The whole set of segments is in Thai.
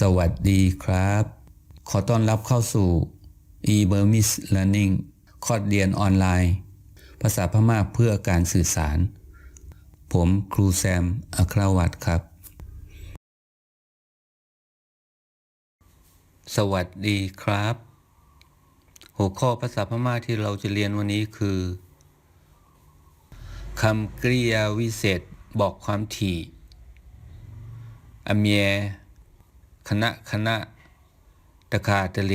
สวัสดีครับ ขอต้อนรับเข้าสู่ e-Burmese Learning คอร์สเรียนออนไลน์ ภาษาพม่าเพื่อการสื่อสาร ผมครูแซม อัครวัตรครับ สวัสดีครับ หัวข้อภาษาพม่าที่เราจะเรียนวันนี้คือคำกริยาวิเศษบอกความถี่อเมีย คณะคณะ ตะคาตะเล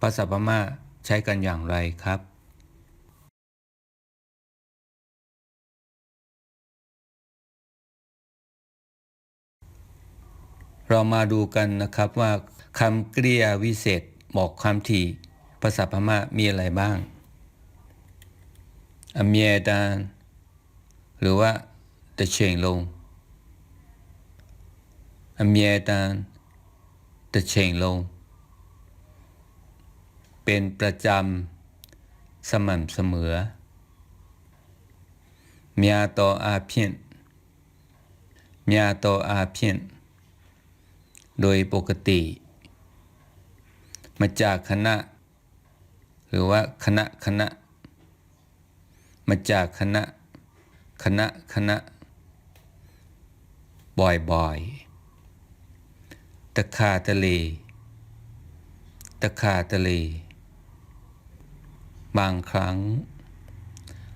ภาษาพม่าใช้กันอย่างไรครับเรามาดูกันนะครับว่าคำกริยาวิเศษบอกความถี่ภาษาพม่ามีอะไรบ้างอเมียดานหรือว่าตะเชงลง อเมียดานตะเชงลงเป็นประจำสม่ำเสมอเมียต่ออาเพียนเมียต่ออาเพียนโดยปกติ มาจากคณะ หรือว่าคณะคณะ มาจากคณะ คณะคณะ บ่อยๆ ตะคาทะเล ตะคาทะเล บางครั้ง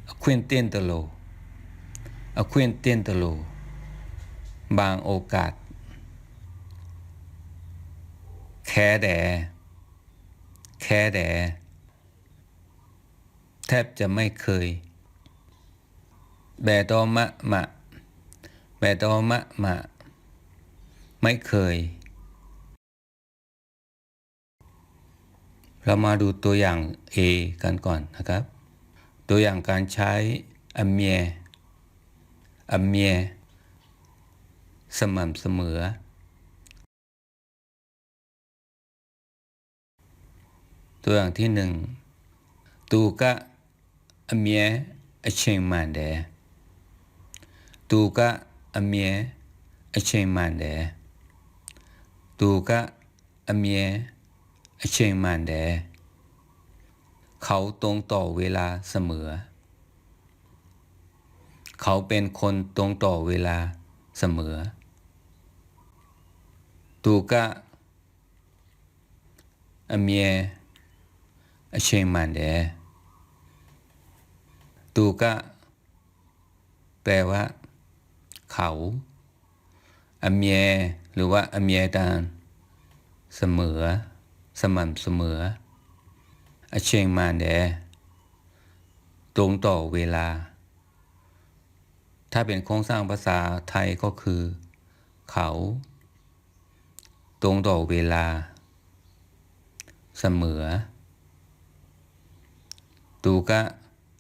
อควินเตียนตโลอควินเตียนตโลบางโอกาส แค่แดแค่แดแทบจะไม่เคย แบตอมะมะ แบตอมะมะ ไม่เคย เรามาดูตัวอย่าง A กันก่อนนะครับ ตัวอย่างการใช้อเมียอเมียสม่ำเสมอ ตัวอย่างที่หนึ่งตูกะอเมียอเชงมันเดตูกะอเมียอเชงมันเดตูกะอเมีย အချိန်မှန်တယ်เขาตรงต่อเวลาเสมอ เขาเป็นคนตรงต่อเวลาเสมอตูกะအမြဲအချိန်မှန်တယ်ตูกะแปลว่า เขาอเมียหรือว่าอเมียดานเสมอ สม่ำเสมออเชงมาแดตรงต่อเวลา ถ้าเป็นโครงสร้างภาษาไทยก็คือ เขา ตรงต่อเวลา เสมอ ตูกะ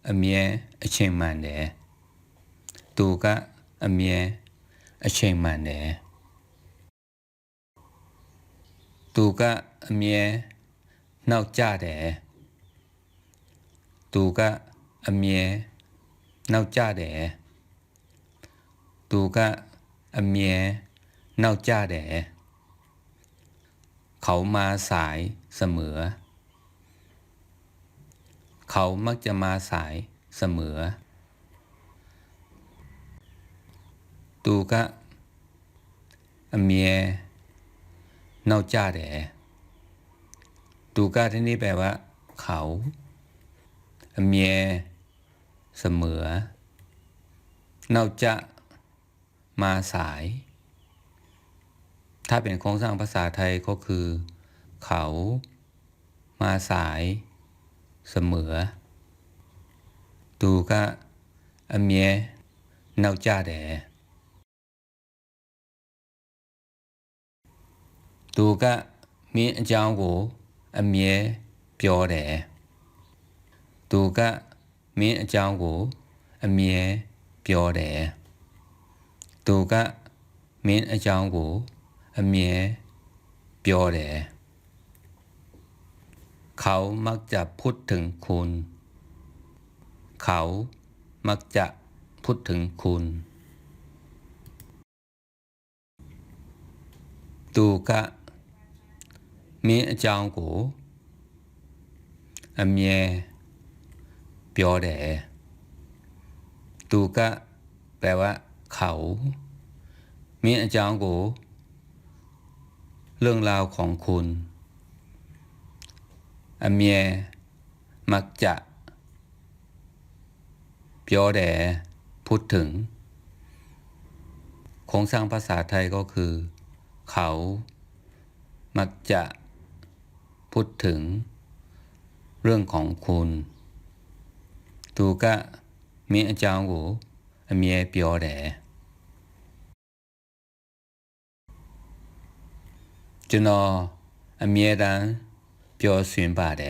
အမြဲအချိန်မှန်တယ်သူကအမြဲအချိန်မှန်တယ် သူကအမြဲနောက်ကျတယ်သူကအမြဲနောက်ကျတယ်သူကအမြဲနောက်ကျတယ်เขามาสายเสมอเขามักจะมาสายเสมอ ตูกะอเมีย นอกจ้าแดตูกะที่นี่แปลว่า เขาอเมียเสมอ นอกจะมาสาย ถ้าเป็นโครงสร้างภาษาไทยก็คือ เขามาสายเสมอသူကအမြဲနောက်ကျတယ် သူကမင်းအကြောင်းကိုအမြဲပြောတယ်သူကမင်းအကြောင်းကိုအမြဲပြောတယ်သူကမင်းအကြောင်းကိုအမြဲပြောတယ်เขามักจะพูดถึงคุณ เขามักจะพูดถึงคุณ ต သူက မင်းအကြောင်းကိုအမြဲပြောတယ်သူကแปลว่าเขาမင်းအကြောင်းကို เรื่องราวของคุณ အမြဲมักจะပြောတယ်พูดถึงโครงสร้างภาษาไทยก็คือ เขา มักจะ พูดถึงเรื่องของคุณตูกะมีอาจารย์กูมีไเปียวแดจนอเมียดังเปียวสวนบาแด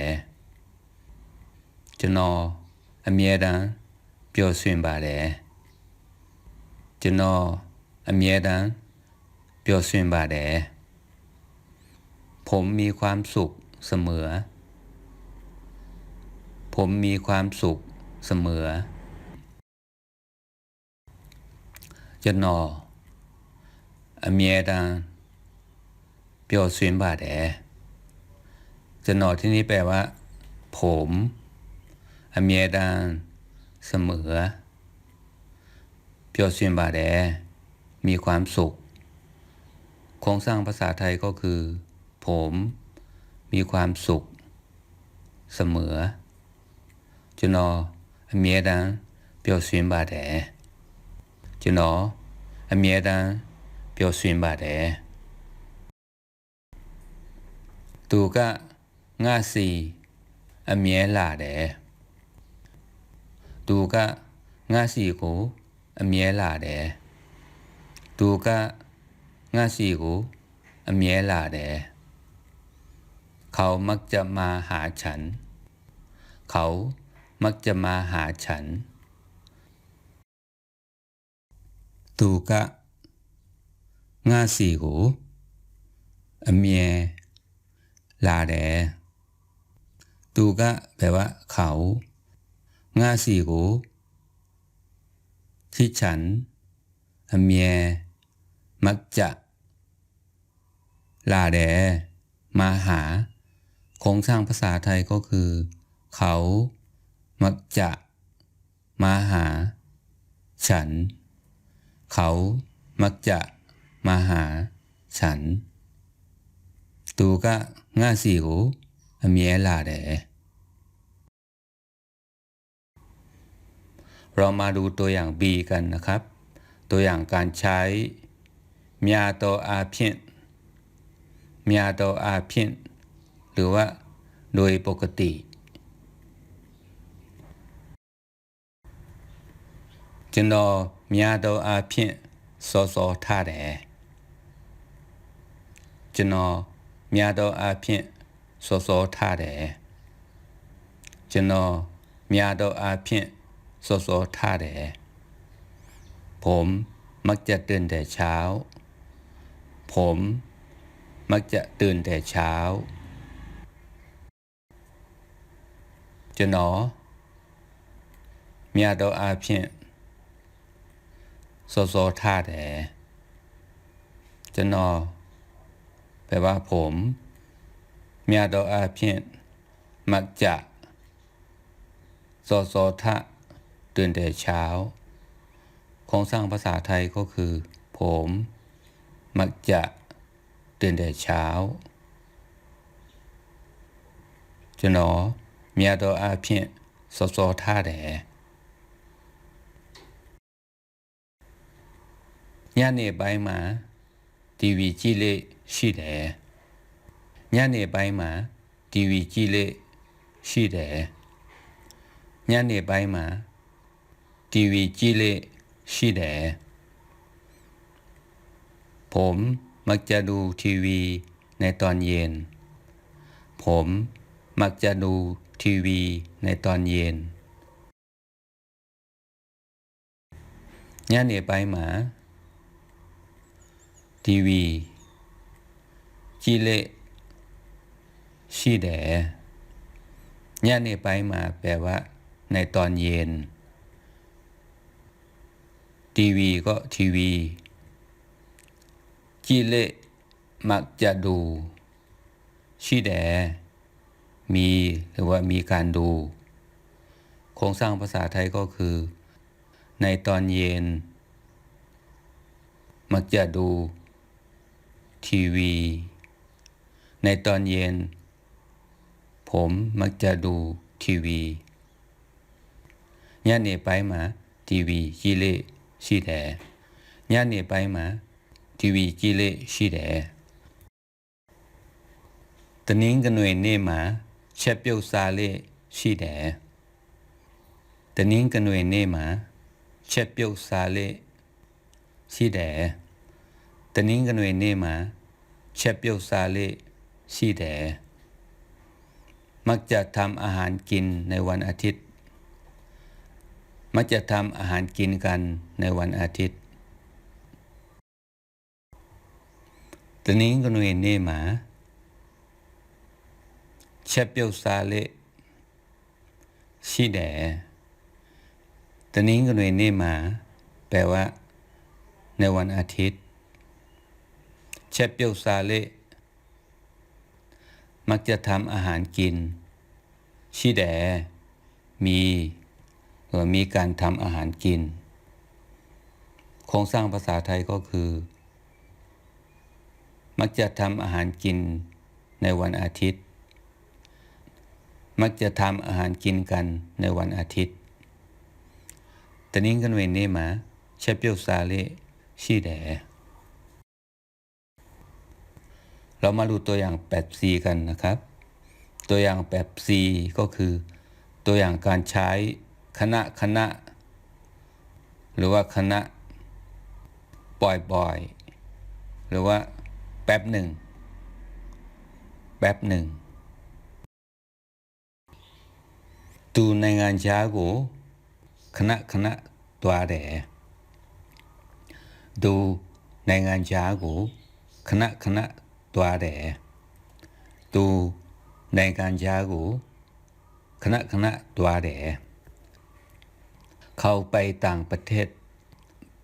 จนอเมียดังเปียวสวนบาแดจนอเมียดังเปียวสวนบาแดผมมีความสุข เสมอ ผมมีความสุขเสมอကျွန်တော်အမြဲတမ်းပျော်ရွှင်ပါတယ်ကျွန်တော်ที่นี่แปลว่า ผมအမြဲတမ်းเสมอပျော်ရွှင်ပါတယ်มีความสุข โครงสร้างภาษาไทยก็คือ ผม มีความสุข เสมอကျွန်တော်အမြဲတမ်းပျော်ရွှင်ပါတယ်ကျွန်တော်အမြဲတမ်းပျော်ရွှင်ပါတယ်သူကငါစီအမြဲလာတယ်သူကငါစီကိုအမြဲလာတယ်သူကငါစီကိုအမြဲလာတယ် เขามักจะมาหาฉัน เขามักจะมาหาฉัน ตูกะงาสีหูอเมียลาแดตูกะแปลว่า เขางาสีหูที่ฉันอเมียมักจะลาแดมาหา โครงสร้างภาษาไทยก็คือ เขามักจะมาหา ฉัน เขามักจะมาหา ฉันตัวก็ง่าสิวมีเอลาเดเรามาดูตัวอย่าง B กันนะครับ ตัวอย่างการใช้เมียโตอาเพียนเมียโตอาเพียน หรือว่า โดยปกติကျွန်တော်မြာတော်အားဖြင့်စောစောထားတယ်ကျွန်တော်မြာတော်အားဖြင့်စောစောထားတယ်ကျွန်တော်မြာတော်အားဖြင့်စောစောထားတယ်ผมมักจะตื่นแต่เช้า ผมมักจะตื่นแต่เช้า ကျွန်တော်မြတ်တော်အဖြစ်စောစောထားတယ်ကျွန်တော်แปลว่าผมမြတ်တော်အဖြစ်มักจะစောစောทะตื่นแต่เช้าโครงสร้างภาษาไทยก็คือ ผม มักจะตื่นแต่เช้าကျွန်တော် မြတ်တော်အဖြစ်စောစောထားတယ်ညနေပိုင်းမှာ TV ကြည့်လေရှိတယ်ညနေပိုင်းမှာ TV ကြည့်လေရှိတယ်ညနေပိုင်းမှာ TV ကြည့်လေရှိတယ်ผมมักจะดูทีวีในตอนเย็น ผมมักจะดู ทีวีในตอนเย็นย่าเนี่ยไปหมา ทีวีจีเลชีแดย่าเนี่ยไปหมาแปลว่า ในตอนเย็น ทีวีก็ทีวีจีเลมักจะดูชีแด มีหรือว่ามีการดู โครงสร้างภาษาไทยก็คือ ในตอนเย็น มักจะดูทีวี ในตอนเย็น ผมมักจะดูทีวีညနေပိုင်းမှာทีวีကြည့်လေ့ရှိတယ်ညနေပိုင်းမှာทีวีကြည့်လေ့ရှိတယ်တနင်္ဂနွေနေ့မှာ ချက်ပြုတ်စားလေ့ရှိတယ်တနင်္ဂနွေနေ့မှာချက်ပြုတ်စားလေ့ရှိတယ်တနင်္ဂနွေနေ့မှာချက်ပြုတ်စားလေ့ရှိတယ်มักจะทำอาหารกินในวันอาทิตย์ มักจะทำอาหารกินกันในวันอาทิตย์ตอนนี้ก็หน่วยนี่มา เชฟเปียวซาเลရှိတယ်ตอนนี้ก็หน่วยนี่มา แปลว่า ในวันอาทิตย์เชฟเปียวซาเลมักจะทำอาหารกินชิแดมีหรือมีการทำอาหารกิน โครงสร้างภาษาไทยก็คือ มักจะทำอาหารกินในวันอาทิตย์ มักจะทำอาหารกินกันในวันอาทิตย์ตนิ่งกันเวนเนมาเชเปียวซาเลชีแดเรามาดูตัวอย่างแปดซีกันนะครับ ตัวอย่างแปดซีก็คือ ตัวอย่างการใช้คณะคณะ หรือว่าคณะบ่อยๆ หรือว่าแป๊บหนึ่ง แป๊บหนึ่ง ตูในงานช้ากูคณะคณะตัวแดดูในงานช้ากูคณะคณะသွားတယ်သူနိုင်ငံခြားကိုခဏခဏသွားတယ်เข้าไปต่างประเทศ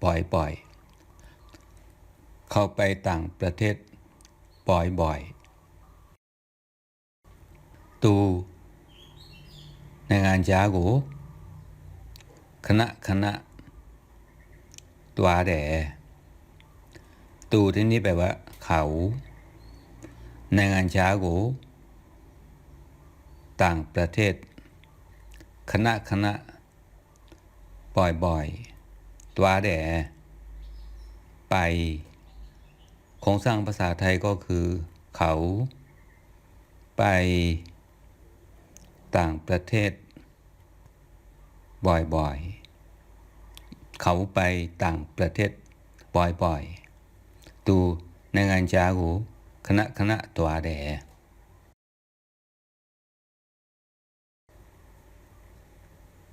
บ่อยๆเข้าไปต่างประเทศบ่อยๆသူ နိုင်ငံခြားကိုခဏခဏသွားတယ်သူที่นี่แปลว่าเขาနိုင်ငံခြားကိုต่างประเทศคณะคณะบ่อยๆตัวแด่ไปโครงสร้างภาษาไทยก็คือ เขา ไป ต่างประเทศ บ่อยๆ เขาไปต่างประเทศ บ่อยๆ ตูในงานจาหูคณะคณะตัวแด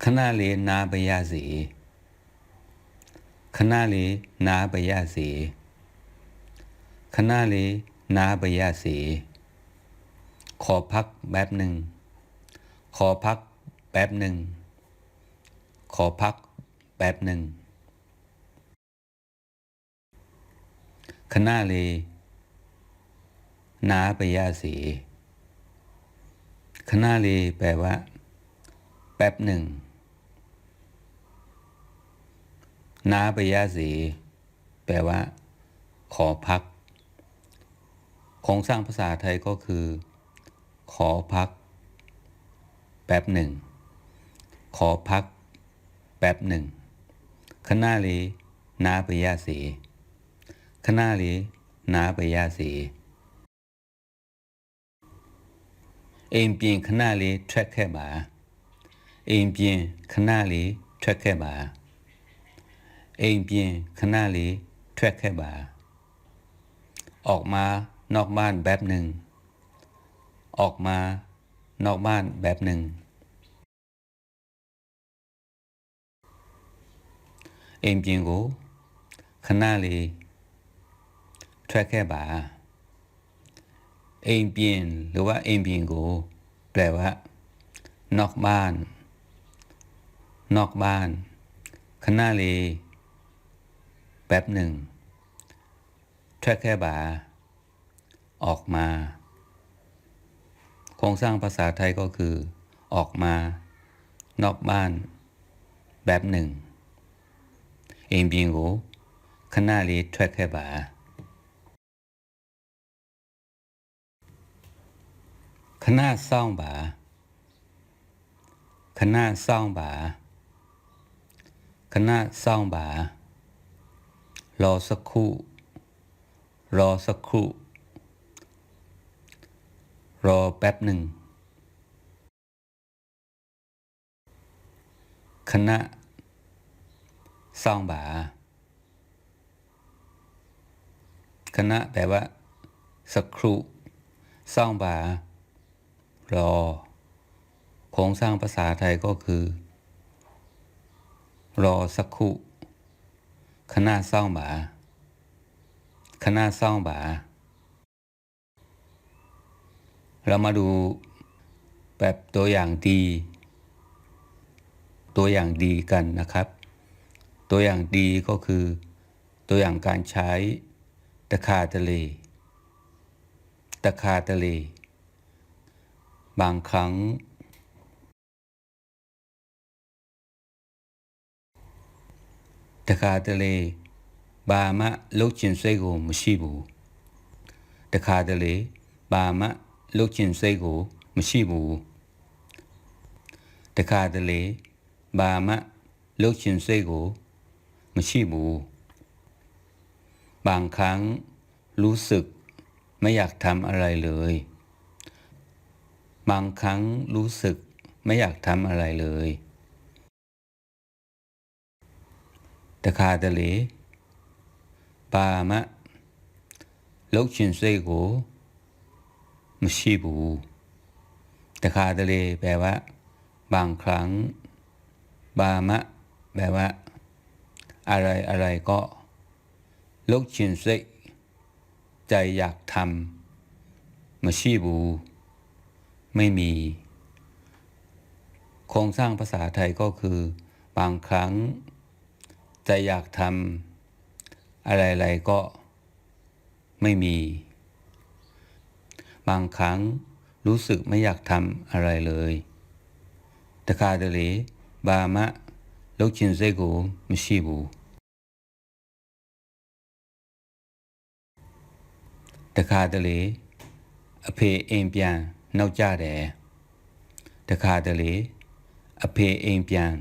คณะเรียนนาปยาสีคณะเรียนนาปยาสีคณะเรียนนาปยาสีขอพักแป๊บหนึ่ง ขอพักแป๊บหนึ่ง ขอพักแป๊บหนึ่งขณะเลนาปยาสีขณะเลแปลว่า แป๊บหนึ่ง นาปยาสีแปลว่า ขอพัก โครงสร้างภาษาไทยก็คือ ขอพัก แป๊บหนึ่ง ขอพัก แป๊บหนึ่งขณะลีนาปยาสีขณะลีนาปยาสีเอ็มเปียนขณะลีแทรกแค่บาเอ็มเปียนขณะลีแทรกแค่บาเอ็มเปียนขณะลีแทรกแค่บาออกมานอกบ้านแป๊บหนึ่ง ออกมา นอกบ้านแบบหนึ่งအိမ်ပြင်ကိုခဏလေးထွက်ခဲ့ပါအိမ်ပြင်หรือว่าအိမ်ပြင်ကိုแปลว่า นอกบ้าน นอกบ้านခဏလေးแป๊บหนึ่งထွက်ခဲ့ပါ ออกมา โครงสร้างภาษาไทยก็คือ ออกมานอกบ้านแบบหนึ่งเองบิงโกขณะลีทแท้แคบาขณะร้างบาขณะร้างบาขณะร้างบารอสักครู่รอสักครู่ รอแป๊บหนึ่ง คณะซ่องบาคณะแปลว่า สักครู่ซ่องบารอโครงสร้างภาษาไทยก็คือ รอสักครู่คณะซ่องบาคณะซ่องบา เรามาดูแบบตัวอย่างดี ตัวอย่างดีกันนะครับ ตัวอย่างดีก็คือ ตัวอย่างการใช้ตะคาทะเล ตะคาทะเล บางครั้ง ตะคาทะเลบามะลูกชินไซโกมชิบูตะคาทะเลบามะ လှုပ်ချင်စိတ်ကိုမရှိဘူးတခါတလေဘာမှလှုပ်ချင်စိတ်ကိုမရှိဘူးบางครั้งรู้สึกไม่อยากทำอะไรเลย บางครั้งรู้สึกไม่อยากทำอะไรเลย တခါတလေဘာမှလှုပ်ချ มุชีบูแต่คาตะเล แปลว่า บางครั้ง บามะ แปลว่า อะไรอะไรก็ลกชินสิใจอยากทำมาชีบู ไม่มี โครงสร้างภาษาไทยก็คือ บางครั้ง ใจอยากทำอะไรอะไรก็ไม่มี บางครั้งรู้สึกไม่อยากทำอะไรเลยတခါတလေဘာမှလုပ်ချင်စိတ်ကိုမရှိဘူးတခါတလေအဖေအိမ်ပြန်နောက်ကြတယ်တခါတလေအဖေအိမ်ပြန်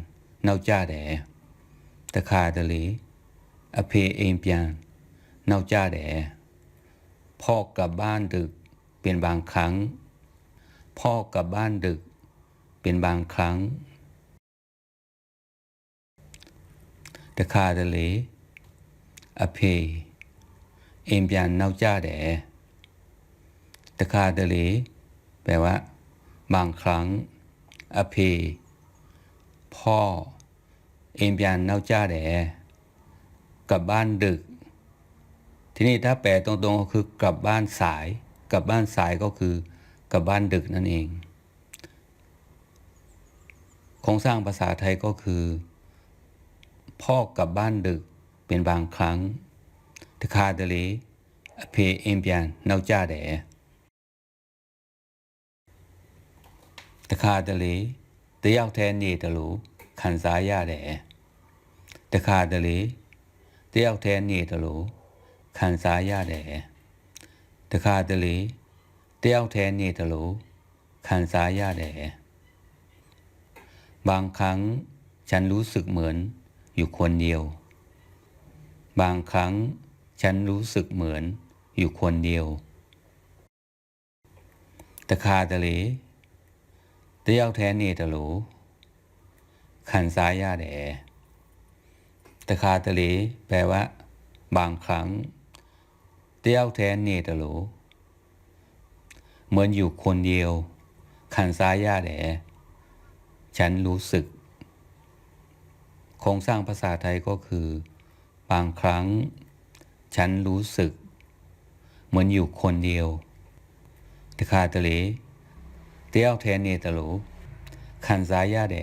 နောက်ကြတယ်တခါတလေအဖေအိမ်ပြန်နောက်ကြတယ်พ่อกลับบ้านดึก เป็นบางครั้ง พ่อกลับบ้านดึก เป็นบางครั้งตะคาตะเลอเพเอมยานเน่าจ้าแดตะคาตะเลแปลว่า บางครั้ง อเพ พ่อ เอมยานเน่าจ้าแดกลับบ้านดึก ที่นี่ถ้าแปลตรงๆก็คือกลับบ้านสาย กลับบ้านสายก็คือกลับบ้านดึกนั่นเองโครงสร้างภาษาไทยก็คือ พ่อกลับบ้านดึกเป็นบางครั้งทคาเดเลเพเอมเปียนเนาจ้าแดตะคาเดเลตะยอกแทนเนตะโลขันสายาแดตะคาเดเลตะยอกแทนเนตะโลขันสายาแด တခါတလေတယောက်တည်းနေတယ်လို့ခံစားရတယ်บางครั้งฉันรู้สึกเหมือนอยู่คนเดียว บางครั้งฉันรู้สึกเหมือนอยู่คนเดียวตะคาตะเลเตี้ยวแทนเนตะโลขันซ้ายยาแดตะคาตะเลแปลว่า บางครั้ง တယောက်တည်းနေတယ်เหมือนอยู่คนเดียว ขันซ้ายยาแดฉันรู้สึก โครงสร้างภาษาไทยก็คือ บางครั้ง ฉันรู้สึก เหมือนอยู่คนเดียวตะคาตะเลเตี้ยวแทนเนตะโลขันซ้ายยาแด